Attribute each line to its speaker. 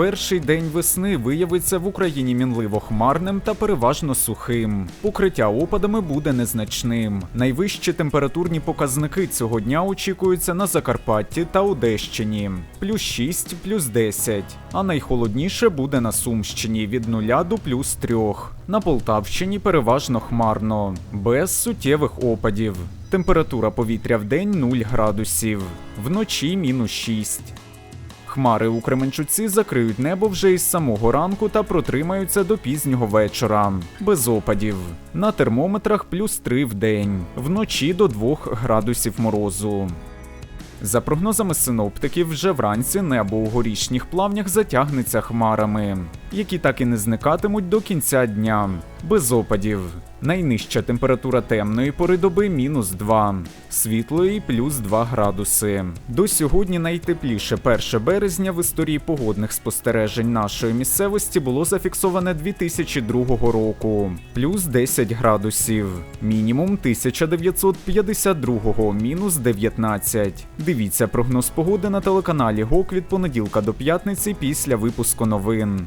Speaker 1: Перший день весни виявиться в Україні мінливо хмарним та переважно сухим. Покриття опадами буде незначним. Найвищі температурні показники цього дня очікуються на Закарпатті та Одещині плюс 6, плюс 10. А найхолодніше буде на Сумщині від 0 до плюс 3. На Полтавщині переважно хмарно, без суттєвих опадів. Температура повітря в день 0 градусів, вночі мінус 6. Хмари у Кременчуці закриють небо вже із самого ранку та протримаються до пізнього вечора. Без опадів. На термометрах плюс 3 в день, вночі до 2 градусів морозу. За прогнозами синоптиків, вже вранці небо у горішніх плавнях затягнеться хмарами, які так і не зникатимуть до кінця дня. Без опадів. Найнижча температура темної пори доби мінус 2, світлої плюс 2 градуси. До сьогодні найтепліше 1 березня в історії погодних спостережень нашої місцевості було зафіксоване 2002 року, плюс 10 градусів, мінімум 1952, мінус 19. Дивіться прогноз погоди на телеканалі ГОК від понеділка до п'ятниці після випуску новин.